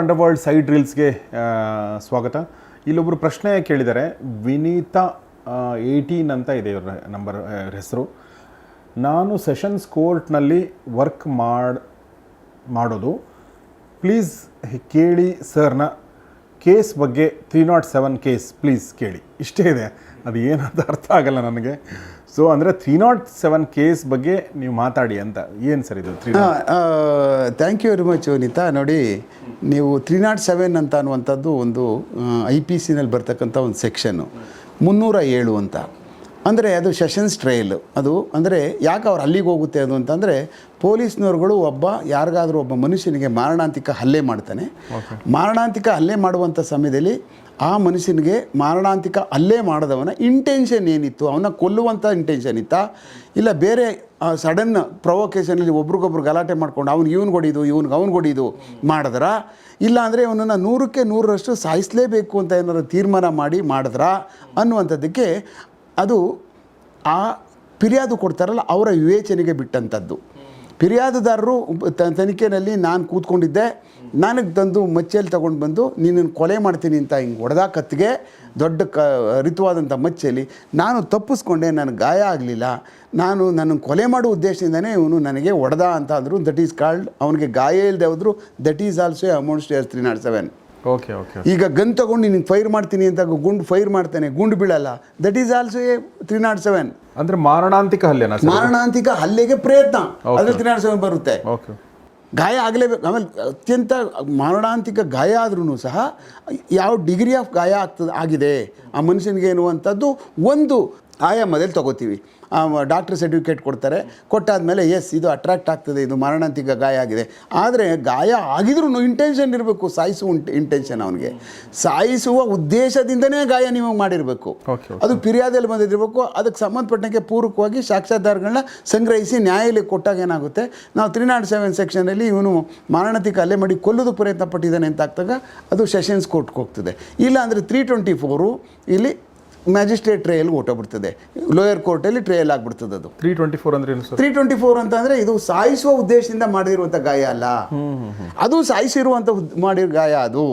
Underworld side ರೀಲ್ಸ್ಗೆ ಸ್ವಾಗತ. ಇಲ್ಲೊಬ್ಬರು ಪ್ರಶ್ನೆ ಕೇಳಿದ್ದಾರೆ ವಿನೀತಾ ಏಯ್ಟೀನ್ ಅಂತ ಇದೆ ಇವ್ರ ನಂಬರ್ ಹೆಸರು. ನಾನು ಸೆಷನ್ಸ್ ಕೋರ್ಟ್ನಲ್ಲಿ ವರ್ಕ್ ಮಾಡ್, ಮಾಡೋದು. ಪ್ಲೀಸ್ ಕೇಳಿ ಸರ್ನ ಕೇಸ್ ಬಗ್ಗೆ three nought seven case please ಕೇಳಿ. ಇಷ್ಟೇ ಇದೆ. ಅದು ಏನಂತ ಅರ್ಥ ಆಗಲ್ಲ ನನಗೆ. ಸೊ ಅಂದರೆ ತ್ರೀ ನಾಟ್ ಸೆವೆನ್ ಕೇಸ್ ಬಗ್ಗೆ ನೀವು ಮಾತಾಡಿ ಅಂತ. ಏನು ಸರ್ ಇದು three thank you very much Vanitha ನೋಡಿ, ನೀವು ತ್ರೀ ನಾಟ್ ಸೆವೆನ್ ಅಂತ ಅನ್ನುವಂಥದ್ದು ಒಂದು ಐ ಪಿ ಸಿನಲ್ಲಿ ಬರ್ತಕ್ಕಂಥ ಒಂದು ಸೆಕ್ಷನ್ನು ಮುನ್ನೂರ ಏಳು ಅಂತ. ಅಂದರೆ ಅದು ಸೆಷನ್ಸ್ ಟ್ರಯಲ್ ಅದು ಅಂದರೆ ಯಾಕೆ ಅವ್ರು ಅಲ್ಲಿಗೆ ಹೋಗುತ್ತೆ ಅದು ಅಂತಂದರೆ ಪೊಲೀಸ್ನವ್ರುಗಳು ಒಬ್ಬ ಯಾರಿಗಾದರೂ ಒಬ್ಬ ಮನುಷ್ಯನಿಗೆ ಮಾರಣಾಂತಿಕ ಹಲ್ಲೆ ಮಾಡ್ತಾನೆ. ಮಾರಣಾಂತಿಕ ಹಲ್ಲೆ ಮಾಡುವಂಥ ಸಮಯದಲ್ಲಿ ಆ ಮನುಷ್ಯನಿಗೆ ಮಾರಣಾಂತಿಕ ಹಲ್ಲೆ ಮಾಡಿದವನ ಇಂಟೆನ್ಷನ್ ಏನಿತ್ತು? ಅವನ ಕೊಲ್ಲುವಂಥ ಇಂಟೆನ್ಷನ್ ಇತ್ತಾ? ಇಲ್ಲ ಬೇರೆ ಸಡನ್ ಪ್ರೊವೊಕೇಶನಲ್ಲಿ ಒಬ್ರಿಗೊಬ್ರು ಗಲಾಟೆ ಮಾಡ್ಕೊಂಡು ಅವ್ನಿಗೆ ಇವ್ನು ಹೊಡಿದು ಇವ್ನಿಗೆ ಅವ್ನು ಹೊಡಿದು ಮಾಡಿದ್ರ? ಇಲ್ಲ ಅಂದರೆ ಅವನನ್ನು ನೂರಕ್ಕೆ ನೂರರಷ್ಟು ಸಾಯಿಸಲೇಬೇಕು ಅಂತ ಏನಾದ್ರು ತೀರ್ಮಾನ ಮಾಡಿ ಮಾಡಿದ್ರ ಅನ್ನುವಂಥದ್ದಕ್ಕೆ ಅದು ಆ ಫಿರ್ಯಾದು ಕೊಡ್ತಾರಲ್ಲ, ಅವರ ವಿವೇಚನೆಗೆ ಬಿಟ್ಟಂಥದ್ದು ಫಿರ್ಯಾದುದಾರರು ತನಿಖೆಯಲ್ಲಿ ನಾನು ಕೂತ್ಕೊಂಡಿದ್ದೆ, ನನಗೆ ತಂದು ಮಚ್ಚೆಯಲ್ಲಿ ತೊಗೊಂಡು ಬಂದು ನಿನ್ನನ್ನು ಕೊಲೆ ಮಾಡ್ತೀನಿ ಅಂತ ಹಿಂಗೆ ಹೊಡೆದ ಕತ್ತಿಗೆ, ದೊಡ್ಡ ಕ ರಿತುವಾದಂಥ ಮಚ್ಚೆಯಲ್ಲಿ ನಾನು ತಪ್ಪಿಸ್ಕೊಂಡೆ, ನನಗೆ ಗಾಯ ಆಗಲಿಲ್ಲ, ನಾನು ನನ್ನ ಕೊಲೆ ಮಾಡೋ ಉದ್ದೇಶದಿಂದನೇ ಇವನು ನನಗೆ ಹೊಡೆದ ಅಂತ ಅಂದರು ದಟ್ ಈಸ್ ಕಾಲ್ಡ್ ಅವನಿಗೆ ಗಾಯ ಇಲ್ಲದೆ ಹೋದ್ರು that is also amount stairs three nought seven okay okay ಈಗ ಗನ್ ತಗೊಂಡು ನಿನಗೆ ಫೈರ್ ಮಾಡ್ತೀನಿ ಅಂತ ಗುಂಡು ಫೈರ್ ಮಾಡ್ತೇನೆ ಗುಂಡು ಬೀಳಲ್ಲ. That is also a three nought seven ಅಂದ್ರೆ ಮಾರಣಾಂತಿಕ ಹಲ್ಲೆ ಮಾರಣಾಂತಿಕ ಹಲ್ಲೆಗೆ ಪ್ರಯತ್ನ. ಅದ್ರ ತ್ರೀ ನಾಟ್ ಸೆವೆನ್ ಬರುತ್ತೆ. ಓಕೆ ಗಾಯ ಆಗಲೇಬೇಕು. ಆಮೇಲೆ ಅತ್ಯಂತ ಮಾರಣಾಂತಿಕ ಗಾಯ ಆದ್ರೂ ಸಹ ಯಾವ ಡಿಗ್ರಿ ಆಫ್ ಗಾಯ ಆಗ್ತದೆ ಆಗಿದೆ. ಆ ಮನುಷ್ಯನಿಗೆ ಎನ್ನುವಂಥದ್ದು ಒಂದು ಆಯಾಮದಲ್ಲಿ ತಗೋತೀವಿ. ಡಾಕ್ಟರ್ ಸರ್ಟಿಫಿಕೇಟ್ ಕೊಡ್ತಾರೆ. ಕೊಟ್ಟಾದಮೇಲೆ ಎಸ್ ಇದು ಅಟ್ರಾಕ್ಟ್ ಆಗ್ತದೆ ಇದು ಮರಣಾಂತಿಕ ಗಾಯ ಆಗಿದೆ. ಆದರೆ ಗಾಯ ಆಗಿದ್ರೂ ಇಂಟೆನ್ಷನ್ ಇರಬೇಕು ಸಾಯಿಸುವ ಇಂಟೆನ್ಷನ್ ಅವನಿಗೆ. ಸಾಯಿಸುವ ಉದ್ದೇಶದಿಂದನೇ ಗಾಯ ನೀವು ಮಾಡಿರಬೇಕು. ಅದು ಫಿರ್ಯಾದಲ್ಲಿ ಬಂದಿರಬೇಕು ಅದಕ್ಕೆ ಸಂಬಂಧಪಟ್ಟಂಗೆ ಪೂರಕವಾಗಿ ಸಾಕ್ಷ್ಯಾಧಾರಗಳನ್ನ ಸಂಗ್ರಹಿಸಿ ನ್ಯಾಯಾಲಯಕ್ಕೆ ಕೊಟ್ಟಾಗ ಏನಾಗುತ್ತೆ? ನಾವು ತ್ರೀ ನಾಟ್ ಸೆವೆನ್ ಸೆಕ್ಷನಲ್ಲಿ ಇವನು ಮರಣಾಂತಿಕ ಅಲ್ಲೇ ಮಾಡಿ ಕೊಲ್ಲೋದು ಪ್ರಯತ್ನ ಪಟ್ಟಿದ್ದಾನೆ ಅಂತ ಆಗ್ತಾಗ ಅದು ಸೆಷನ್ಸ್ ಕೋರ್ಟ್ಗೆ ಹೋಗ್ತದೆ. ಇಲ್ಲ ಅಂದರೆ ತ್ರೀ ಟ್ವೆಂಟಿ ಫೋರು ಇಲ್ಲಿ ಮ್ಯಾಜಿಸ್ಟ್ರೇಟ್ ಟ್ರಯಲ್ಗೆ ಓಟೋಗ್ಬಿಡ್ತದೆ ಲೋಯರ್ ಕೋರ್ಟಲ್ಲಿ ಟ್ರಯಲ್ ಆಗಿಬಿಡ್ತದೆ ಅದು. ತ್ರೀ ಟ್ವೆಂಟಿ ಫೋರ್ ಅಂದ್ರೆ ತ್ರೀ ಟ್ವೆಂಟಿ ಫೋರ್ ಅಂತಂದರೆ ಇದು ಸಾಯಿಸುವ ಉದ್ದೇಶದಿಂದ ಮಾಡಿರುವಂಥ ಗಾಯ ಅಲ್ಲ. ಅದು ಸಾಯಿಸಿರುವಂಥ ಮಾಡಿರೋ ಗಾಯ ಅದು.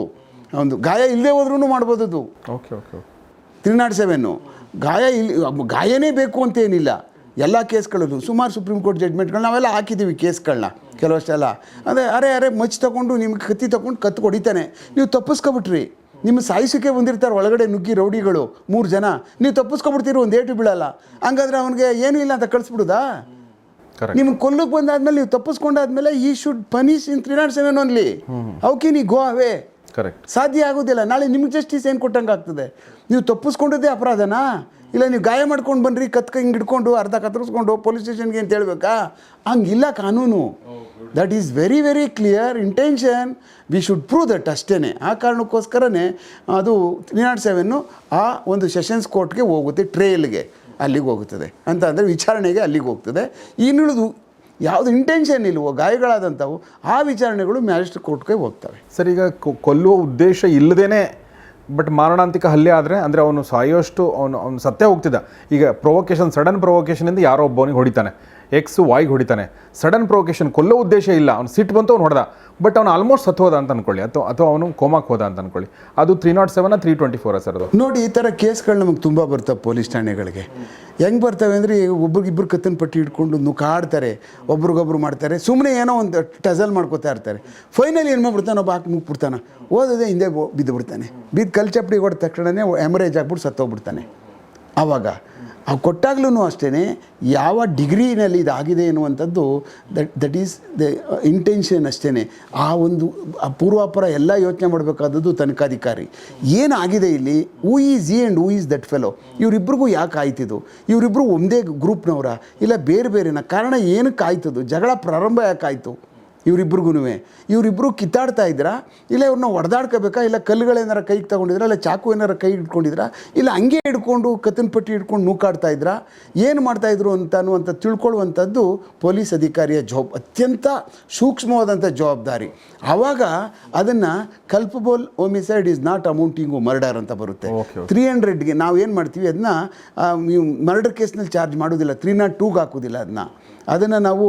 ಒಂದು ಗಾಯ ಇಲ್ಲದೆ ಹೋದ್ರೂ ಮಾಡ್ಬೋದು ಅದು. Okay okay three nought seven ಗಾಯ ಇಲ್ಲಿ ಗಾಯನೇ ಬೇಕು ಅಂತ ಏನಿಲ್ಲ ಎಲ್ಲ ಕೇಸ್ಗಳಲ್ಲೂ ಸುಮಾರು ಸುಪ್ರೀಂ ಕೋರ್ಟ್ ಜಡ್ಮೆಂಟ್ಗಳು ನಾವೆಲ್ಲ ಹಾಕಿದ್ದೀವಿ ಕೇಸ್ಗಳನ್ನ ಕೆಲವಷ್ಟೆಲ್ಲ. ಅಂದರೆ ಅರೆ ಅರೆ ಮಚ್ಚಿ ತಗೊಂಡು ನಿಮ್ಗೆ ಕತ್ತಿ ತಗೊಂಡು ಕತ್ತು ಹೊಡಿತಾನೆ. ನೀವು ತಪ್ಪಿಸ್ಕೊಬಿಟ್ರಿ. ನಿಮ್ಮ ಸಾಯಿಸಕ್ಕೆ ಬಂದಿರ್ತಾರೆ ಒಳಗಡೆ ನುಗ್ಗಿ ರೌಡಿಗಳು ಮೂರು ಜನ. ನೀವು ತಪ್ಪಿಸ್ಕೊಬಿಡ್ತೀರಿ ಒಂದು ಏಟು ಬೀಳಲ್ಲ. ಹಂಗಾದ್ರೆ ಅವನಿಗೆ ಏನೂ ಇಲ್ಲ ಅಂತ ಕಳಿಸ್ಬಿಡುದಾ? ನಿಮ್ಗೆ ಕೊಲ್ಲಕ್ಕೆ ಬಂದಾದ್ಮೇಲೆ ನೀವು ತಪ್ಪಿಸ್ಕೊಂಡಾದ್ಮೇಲೆ ಈ should punish in three nought seven only ಅವಕ್ಕೆ ನೀ ಗೋ ಅವೇ ಕರೆಕ್ಟ್ ಸಾಧ್ಯ ಆಗೋದಿಲ್ಲ. ನಾಳೆ ನಿಮ್ಗೆ ಜಸ್ಟಿಸ್ ಏನು ಕೊಟ್ಟಂಗೆ ಆಗ್ತದೆ ನೀವು ತಪ್ಪಿಸ್ಕೊಂಡಿದ್ದೇ ಅಪರಾಧನಾ? ಇಲ್ಲ, ನೀವು ಗಾಯ ಮಾಡ್ಕೊಂಡು ಬನ್ರಿ, ಕತ್ಕ ಹಿಂಗೆ ಹಿಡ್ಕೊಂಡು ಅರ್ಧ ಕತ್ತರಿಸ್ಕೊಂಡು ಪೊಲೀಸ್ ಸ್ಟೇಷನ್ಗೆ ಅಂತ ಹೇಳ್ಬೇಕಾ? ಹಂಗಿಲ್ಲ ಕಾನೂನು. That is very very clear intention we should prove that ಅಷ್ಟೇ ಆ ಕಾರಣಕ್ಕೋಸ್ಕರನೇ ಅದು ತ್ರೀ ನಾಟ್ ಸೆವೆನ್ನು ಆ ಒಂದು ಸೆಷನ್ಸ್ ಕೋರ್ಟ್ಗೆ ಹೋಗುತ್ತೆ ಟ್ರೇಲ್ಗೆ ಅಲ್ಲಿಗೆ ಹೋಗುತ್ತದೆ. ಅಂತ ಅಂದರೆ ವಿಚಾರಣೆಗೆ ಅಲ್ಲಿಗೆ ಹೋಗ್ತದೆ. ಇನ್ನುಳಿದು ಯಾವುದು ಇಂಟೆನ್ಷನ್ ಇಲ್ವೋ, ಗಾಯಗಳಾದಂಥವು, ಆ ವಿಚಾರಣೆಗಳು ಮ್ಯಾಜಿಸ್ಟ್ರೇಟ್ ಕೋರ್ಟ್ಗೆ ಹೋಗ್ತವೆ. ಸರ್, ಈಗ ಕೊಲ್ಲುವ ಉದ್ದೇಶ ಇಲ್ಲದೇನೆ ಬಟ್ ಮಾರಣಾಂತಿಕ ಹಲ್ಲೆ ಆದರೆ ಅಂದರೆ ಅವನು ಸಾಯೋಷ್ಟು ಅವನು ಅವನು ಸತ್ಯ ಹೋಗ್ತಿದ್ದ. ಈಗ ಪ್ರೊವೊಕೇಶನ್ ಸಡನ್ ಪ್ರೊವೊಕೇಶನಿಂದ ಯಾರೋ ಒಬ್ಬವನಿಗೆ ಹೊಡಿತಾನೆ. ಎಕ್ಸ್ ವಾಯ್ಗೆ ಹೊಡಿತಾನೆ. ಸಡನ್ ಪ್ರೊವೊಕೇಶನ್ ಕೊಲ್ಲೋ ಉದ್ದೇಶ ಇಲ್ಲ. ಅವ್ನು ಸಿಟ್ಟು ಬಂತು, ಅವ್ನು ಹೊಡೆದ. ಬಟ್ ಅವ್ನು ಆಲ್ಮೋಸ್ಟ್ ಸತ್ತು ಹೋದ ಅಂತ ಅನ್ಕೊಳ್ಳಿ. ಅಥವಾ ಅಥವಾ ಅವನು ಕೋಮಾಕ್ ಹೋದ ಅಂತ ಅನ್ಕೊಳ್ಳಿ. ಅದು three nought seven three twenty four sir ಅದು. ನೋಡಿ, ಈ ಥರ ಕೇಸ್ಗಳು ನಮಗೆ ತುಂಬ ಬರ್ತವೆ ಪೊಲೀಸ್ ಠಾಣೆಗಳಿಗೆ. ಹೆಂಗೆ ಬರ್ತವೆ ಅಂದರೆ ಒಬ್ರಿಗಿಬ್ರು ಕತ್ತನ ಪಟ್ಟಿ ಹಿಡ್ಕೊಂಡು ನುಕ್ಕಾಡ್ತಾರೆ ಒಬ್ರಿಗೊಬ್ರು ಮಾಡ್ತಾರೆ ಸುಮ್ಮನೆ ಏನೋ ಒಂದು ಟಜಲ್ ಮಾಡ್ಕೋತಾ ಇರ್ತಾರೆ. ಫೈನಲಿ ಏನು ಮಾಡ್ಬಿಡ್ತಾನೆ, ಒಬ್ಬ ಹಾಕಿ ಮುಗ್ಬಿಡ್ತಾನೆ. ಓದೋದೇ ಹಿಂದೆ ಬಿದ್ದು ಬಿಡ್ತಾನೆ ಬಿದ್ದು ಕಲ್ ಚಪ್ಪಡಿ ಹೊಡೆದ ತಕ್ಷಣವೇ ಎಮರೇಜ್ ಆಗ್ಬಿಟ್ಟು ಸತ್ತೋಗ್ಬಿಡ್ತಾನೆ. ಆವಾಗ ಅವು ಕೊಟ್ಟಾಗ್ಲೂ ಅಷ್ಟೇ ಯಾವ ಡಿಗ್ರಿನಲ್ಲಿ ಇದಾಗಿದೆ ಎನ್ನುವಂಥದ್ದು that that is the intention ಅಷ್ಟೇ ಆ ಒಂದು, ಆ ಪೂರ್ವಾಪರ ಎಲ್ಲ ಯೋಚನೆ ಮಾಡಬೇಕಾದದ್ದು ತನಿಖಾಧಿಕಾರಿ ಏನಾಗಿದೆ ಇಲ್ಲಿ? ಹೂ ಈಸ್ ಈ and who is that fellow ಇವರಿಬ್ಬರಿಗೂ ಯಾಕೆ ಆಯ್ತಿದು? ಇವರಿಬ್ಬರು ಒಂದೇ ಗ್ರೂಪ್ನವರ ಇಲ್ಲ ಬೇರೆ ಬೇರೆನ? ಕಾರಣ ಏನಕ್ಕೆ ಆಯ್ತದು ಜಗಳ ಪ್ರಾರಂಭ ಯಾಕೆ ಆಯಿತು ಇವರಿಬ್ರಿಗೂ ಇವರಿಬ್ಬರು ಕಿತ್ತಾಡ್ತಾ ಇದ್ದೀರಾ ಇಲ್ಲ ಇವ್ರನ್ನ ಹೊಡೆದಾಡ್ಕೋಬೇಕಾ? ಇಲ್ಲ ಕಲ್ಲುಗಳೇನಾರ ಕೈಗೆ ತಗೊಂಡಿದ್ರಾ? ಇಲ್ಲ ಚಾಕು ಏನಾರ ಕೈ ಇಟ್ಕೊಂಡಿದ್ರಾ? ಇಲ್ಲ ಹಂಗೆ ಹಿಡ್ಕೊಂಡು ಕತ್ತಿನ ಪಟ್ಟಿ ಹಿಡ್ಕೊಂಡು ನೂಕಾಡ್ತಾ ಇದ್ರಾ? ಏನು ಮಾಡ್ತಾಯಿದ್ರು ಅಂತ ಅನ್ನುವಂಥ ತಿಳ್ಕೊಳ್ಳುವಂಥದ್ದು ಪೊಲೀಸ್ ಅಧಿಕಾರಿಯ ಜವಾಬ್ ಅತ್ಯಂತ ಸೂಕ್ಷ್ಮವಾದಂಥ ಜವಾಬ್ದಾರಿ. ಆವಾಗ ಅದನ್ನು culpable homicide is not amounting murder ಅಂತ ಬರುತ್ತೆ. ತ್ರೀ ಹಂಡ್ರೆಡ್ಗೆ ನಾವು ಏನು ಮಾಡ್ತೀವಿ? ಅದನ್ನ ನೀವು ಮರ್ಡರ್ ಕೇಸ್ನಲ್ಲಿ ಚಾರ್ಜ್ ಮಾಡೋದಿಲ್ಲ. ತ್ರೀ ನಾಟ್ ಟೂಗೆ ಹಾಕೋದಿಲ್ಲ ಅದನ್ನ ಅದನ್ನು ನಾವು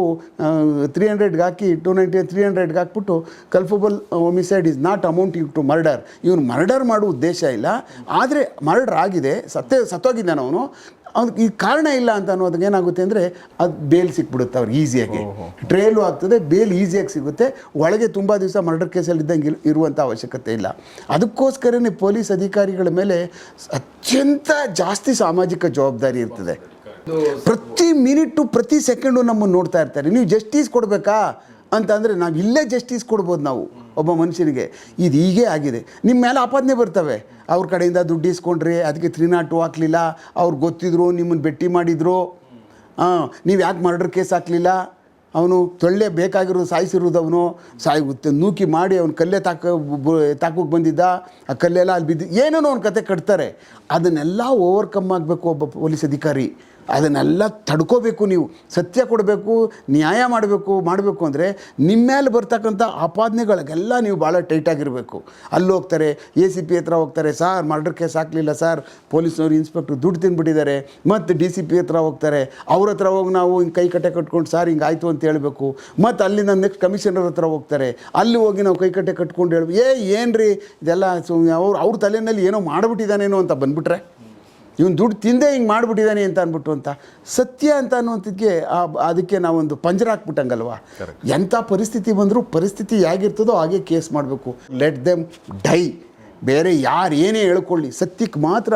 ತ್ರೀ ಹಂಡ್ರೆಡ್ಗೆ ಹಾಕಿ ಟು ನೈಂಟಿ ತ್ರೀ ಹಂಡ್ರೆಡ್ಗೆ ಹಾಕ್ಬಿಟ್ಟು culpable homicide is not amounting to murder ಇವನು ಮರ್ಡರ್ ಮಾಡುವ ಉದ್ದೇಶ ಇಲ್ಲ. ಆದರೆ ಮರ್ಡರ್ ಆಗಿದೆ ಸತ್ತೇ ಸತ್ತೋಗಿದ್ದಾನೆ ಅವನು. ಅವ್ನಿಗೆ ಈ ಕಾರಣ ಇಲ್ಲ ಅಂತ ಅನ್ನೋದಕ್ಕೆ ಏನಾಗುತ್ತೆ ಅಂದರೆ ಅದು ಬೇಲ್ ಸಿಕ್ಬಿಡುತ್ತೆ ಅವ್ರಿಗೆ ಈಸಿಯಾಗಿ ಟ್ರೇಲು ಆಗ್ತದೆ ಬೇಲ್ ಈಸಿಯಾಗಿ ಸಿಗುತ್ತೆ. ಒಳಗೆ ತುಂಬ ದಿವಸ ಮರ್ಡರ್ ಕೇಸಲ್ಲಿ ಇದ್ದಂಗೆ ಇರುವಂಥ ಅವಶ್ಯಕತೆ ಇಲ್ಲ. ಅದಕ್ಕೋಸ್ಕರನೇ ಪೊಲೀಸ್ ಅಧಿಕಾರಿಗಳ ಮೇಲೆ ಅತ್ಯಂತ ಜಾಸ್ತಿ ಸಾಮಾಜಿಕ ಜವಾಬ್ದಾರಿ ಇರ್ತದೆ. ಪ್ರತಿ ಮಿನಿಟು, ಪ್ರತಿ ಸೆಕೆಂಡು ನಮ್ಮನ್ನು ನೋಡ್ತಾ ಇರ್ತಾರೆ. ನೀವು ಜಸ್ಟಿಸ್ ಕೊಡಬೇಕಾ? ಅಂತಂದರೆ ನಾವು ಇಲ್ಲೇ ಜಸ್ಟಿಸ್ ಕೊಡ್ಬೋದು ನಾವು, ಒಬ್ಬ ಮನುಷ್ಯನಿಗೆ. ಇದು ಹೀಗೆ ಆಗಿದೆ. ನಿಮ್ಮ ಮೇಲೆ ಆಪಾದನೆ ಬರ್ತವೆ. ಅವ್ರ ಕಡೆಯಿಂದ ದುಡ್ಡು ಇಸ್ಕೊಂಡ್ರಿ ಅದಕ್ಕೆ ತ್ರೀ ನಾಟ್ ಟು ಹಾಕಲಿಲ್ಲ, ಅವ್ರು ಗೊತ್ತಿದ್ರು ನಿಮ್ಮನ್ನು ಭೇಟಿ ಮಾಡಿದ್ರು. ಹಾಂ ನೀವು ಯಾಕೆ ಮರ್ಡರ್ ಕೇಸ್ ಹಾಕಲಿಲ್ಲ? ಅವನು ತೊಳ್ಳೆ ಬೇಕಾಗಿರೋದು ಸಾಯಿಸಿರೋದು ಅವನು. ಸಾಯಿ ನೂಕಿ ಮಾಡಿ ಅವ್ನು ಕಲ್ಲೇ ತಾಕ ತಾಕೋಕೆ ಬಂದಿದ್ದ. ಆ ಕಲ್ಲೆಲ್ಲ ಅಲ್ಲಿ ಬಿದ್ದು ಏನೇನೋ ಅವ್ನ ಕತೆ ಕಟ್ತಾರೆ. ಅದನ್ನೆಲ್ಲ ಓವರ್ಕಮ್ ಆಗಬೇಕು ಒಬ್ಬ ಪೊಲೀಸ್ ಅಧಿಕಾರಿ. ಅದನ್ನೆಲ್ಲ ತಡ್ಕೋಬೇಕು ನೀವು. ಸತ್ಯ ಕೊಡಬೇಕು, ನ್ಯಾಯ ಮಾಡಬೇಕು ಮಾಡಬೇಕು ಅಂದರೆ ನಿಮ್ಮ ಮೇಲೆ ಬರ್ತಕ್ಕಂಥ ಆಪಾದನೆಗಳಿಗೆಲ್ಲ ನೀವು ಭಾಳ ಟೈಟಾಗಿರಬೇಕು ಅಲ್ಲಿ ಹೋಗ್ತಾರೆ ಎ ಸಿ ಪಿ ಹತ್ರ ಹೋಗ್ತಾರೆ, ಸಾರ್ ಮರ್ಡರ್ ಕೇಸ್ ಹಾಕಲಿಲ್ಲ ಸರ್, ಪೊಲೀಸ್ನವ್ರು ಇನ್ಸ್ಪೆಕ್ಟ್ರು ದುಡ್ಡು ತಿನ್ಬಿಟ್ಟಿದ್ದಾರೆ. ಮತ್ತು ಡಿ ಸಿ ಪಿ ಹತ್ರ ಹೋಗ್ತಾರೆ, ಅವ್ರ ಹತ್ರ ಹೋಗಿ ನಾವು ಹಿಂಗೆ ಕೈ ಕಟ್ಟೆ ಕಟ್ಕೊಂಡು ಸಾರ್ ಹಿಂಗೆ ಆಯಿತು ಅಂತ ಹೇಳಬೇಕು. ಮತ್ತು ಅಲ್ಲಿಂದ ನೆಕ್ಸ್ಟ್ ಕಮಿಷನರ್ ಹತ್ರ ಹೋಗ್ತಾರೆ. ಅಲ್ಲಿ ಹೋಗಿ ನಾವು ಕೈ ಕಟ್ಟೆ ಕಟ್ಕೊಂಡು ಹೇಳ್ಬೇಕು ಏ ಏನು ರೀ ಇದೆಲ್ಲ ಅವ್ರು, ಅವ್ರ ತಲೆಯಲ್ಲಿ ಏನೋ ಮಾಡಿಬಿಟ್ಟಿದ್ದಾನೇನೋ ಅಂತ ಬಂದ್ಬಿಟ್ರೆ ಇವನು ದುಡ್ಡು ತಿಂದೇ ಹಿಂಗೆ ಮಾಡಿಬಿಟ್ಟಿದ್ದಾನೆ ಅಂತ ಅಂದ್ಬಿಟ್ಟು ಅಂತ ಸತ್ಯ ಅಂತ ಅನ್ನುವಂಥದ್ದಕ್ಕೆ ಆ ಅದಕ್ಕೆ ನಾವೊಂದು ಪಂಜರ ಹಾಕ್ಬಿಟ್ಟಂಗಲ್ವ? ಎಂಥ ಪರಿಸ್ಥಿತಿ ಬಂದರೂ ಪರಿಸ್ಥಿತಿ ಹೇಗಿರ್ತದೋ ಹಾಗೆ ಕೇಸ್ ಮಾಡಬೇಕು. ಲೆಟ್ ದೆಮ್ ಡೈ ಬೇರೆ ಯಾರು ಏನೇ ಹೇಳ್ಕೊಳ್ಳಿ ಸತ್ಯಕ್ಕೆ ಮಾತ್ರ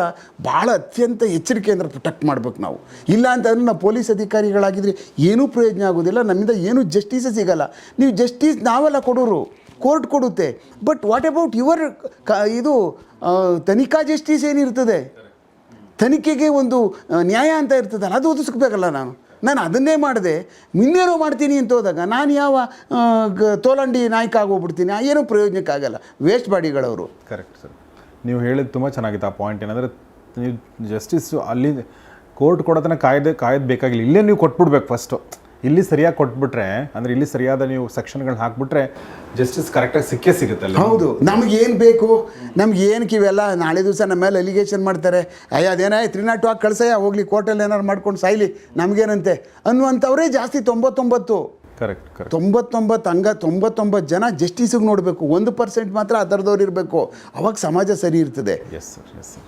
ಭಾಳ ಅತ್ಯಂತ ಎಚ್ಚರಿಕೆಯಿಂದ ಪ್ರೊಟೆಕ್ಟ್ ಮಾಡ್ಬೇಕು ನಾವು. ಇಲ್ಲ ಅಂತಂದ್ರೆ ನಾವು ಪೊಲೀಸ್ ಅಧಿಕಾರಿಗಳಾಗಿದ್ದರೆ ಏನೂ ಪ್ರಯೋಜನ ಆಗೋದಿಲ್ಲ ನಮ್ಮಿಂದ ಏನೂ ಜಸ್ಟಿಸೇ ಸಿಗಲ್ಲ. ನೀವು ಜಸ್ಟಿಸ್ ನಾವೆಲ್ಲ ಕೊಡೋರು ಕೋರ್ಟ್ ಕೊಡುತ್ತೆ. ಬಟ್ ವಾಟ್ ಅಬೌಟ್ ಯುವರ್ ಕ ಇದು ತನಿಖಾ ಜಸ್ಟಿಸ್ ಏನಿರ್ತದೆ? ತನಿಖೆಗೆ ಒಂದು ನ್ಯಾಯ ಅಂತ ಇರ್ತದಲ್ಲ, ಅದು ಒದಗಿಸ್ಬೇಕಲ್ಲ ನಾನು. ನಾನು ಅದನ್ನೇ ಮಾಡಿದೆ, ಇನ್ನೇನೋ ಮಾಡ್ತೀನಿ ಅಂತ ಹೋದಾಗ, ನಾನು ಯಾವ ತೋಲಂಡಿ ನಾಯಕ ಆಗೋಗ್ಬಿಡ್ತೀನಿ ಏನೂ ಪ್ರಯೋಜನಕ್ಕಾಗಲ್ಲ. ವೇಸ್ಟ್ ಬಾಡಿಗಳವರು. ಕರೆಕ್ಟ್ ಸರ್ ನೀವು ಹೇಳಿದ್ದು ತುಂಬ ಚೆನ್ನಾಗಿತ್ತು ಆ ಪಾಯಿಂಟ್ ಏನಂದರೆ, ನೀವು ಜಸ್ಟಿಸ್ ಅಲ್ಲಿ ಕೋರ್ಟ್ ಕೊಡೋದನ್ನ ಕಾಯ್ದೆ, ಕಾಯ್ದು ಬೇಕಾಗಿಲ್ಲ. ಇಲ್ಲೇ ನೀವು ಕೊಟ್ಬಿಡ್ಬೇಕು ಫಸ್ಟು ಇಲ್ಲಿ ಸರಿಯಾಗಿ ಕೊಟ್ಬಿಟ್ರೆ ಅಂದರೆ ಇಲ್ಲಿ ಸರಿಯಾದ ನೀವು ಸೆಕ್ಷನ್ಗಳನ್ನ ಹಾಕ್ಬಿಟ್ರೆ ಜಸ್ಟಿಸ್ ಕರೆಕ್ಟಾಗಿ ಸಿಕ್ಕೇ ಸಿಗುತ್ತೆ ಅಲ್ಲಿ ಹೌದು. ನಮ್ಗೆ ಏನು ಬೇಕು? ನಮ್ಗೆ ಏನಕ್ಕೆ ಇವೆಲ್ಲ ನಾಳೆ ದಿವಸ ನಮ್ಮ ಮೇಲೆ ಅಲಿಗೇಷನ್ ಮಾಡ್ತಾರೆ. ಅಯ್ಯ ಅದೇನಾಯ್ ತ್ರೀ ನಾಟ್ ಹಾಕಿ ಕಳ್ಸಯ್ಯ ಹೋಗ್ಲಿ ಕೋರ್ಟಲ್ಲಿ ಏನಾರು ಮಾಡ್ಕೊಂಡು ಸಾಯ್ಲಿ ನಮಗೇನಂತೆ? ಅನ್ನುವಂಥವರೇ ಜಾಸ್ತಿ ತೊಂಬತ್ತೊಂಬತ್ತು. ಕರೆಕ್ಟ್ ಕರೆಕ್ಟ್ ತೊಂಬತ್ತೊಂಬತ್ತು ಹಂಗ ತೊಂಬತ್ತೊಂಬತ್ತು ಜನ ಜಸ್ಟಿಸಿಗೆ ನೋಡಬೇಕು. ಒಂದು ಪರ್ಸೆಂಟ್ ಮಾತ್ರ ಅದರದವ್ರು ಇರಬೇಕು. ಅವಾಗ ಸಮಾಜ ಸರಿ ಇರ್ತದೆ. Yes sir yes sir